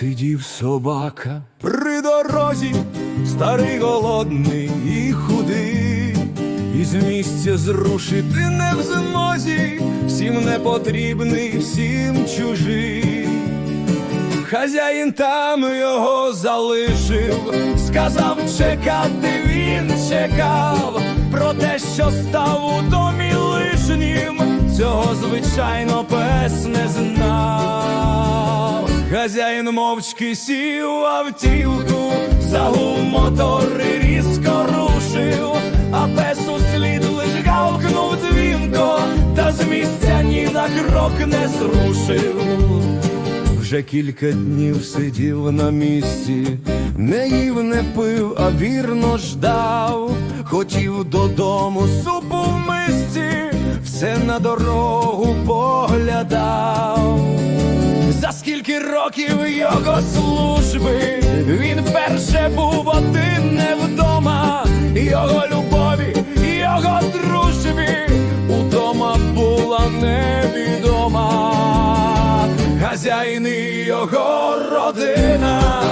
Сидів собака при дорозі, старий голодний і худий, і з місця зрушити не в змозі, всім не потрібний, всім чужий. Хазяїн там його залишив, сказав чекати, він чекав про те, що став у домі лишнім, цього звичайно пес не знав. Хазяїн мовчки сів автівку, загув мотор різко рушив, а пес услід лиш гавкнув дзвінко, та з місця ні на крок не зрушив. Вже кілька днів сидів на місці, не не пив, а вірно ждав. Хотів додому супу в мисці, все на дорогу поглядав. За скільки років його служби він перше був один не вдома, його Хазяїн і його родина,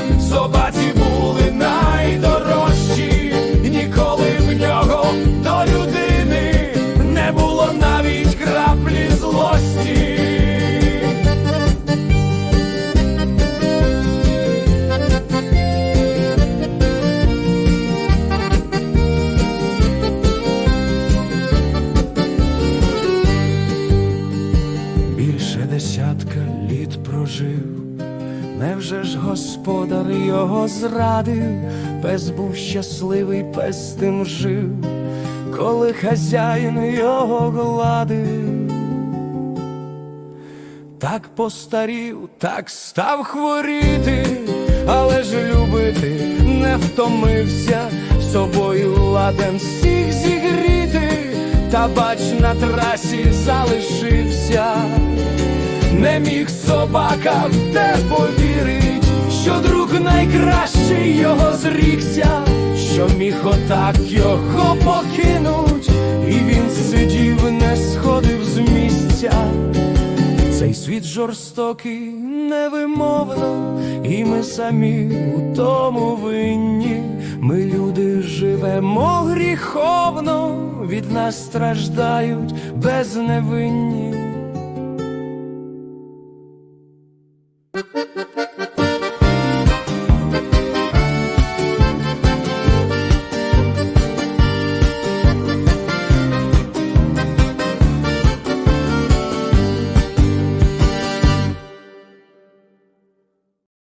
більше десятка літ прожив, невже ж господар його зрадив, пес був щасливий, пес тим жив, коли хазяїн його гладив. Так постарів, так став хворіти, але ж любити не втомився, собою ладен всіх зігріти, та бач на трасі залишився, не міг собака в те повірить, що друг найкращий його зрікся, що міг отак його покинуть, і він сидів, не сходив з місця. Цей світ жорстокий, невимовно, і ми самі у тому винні. Ми люди живемо гріховно, від нас страждають безневинні.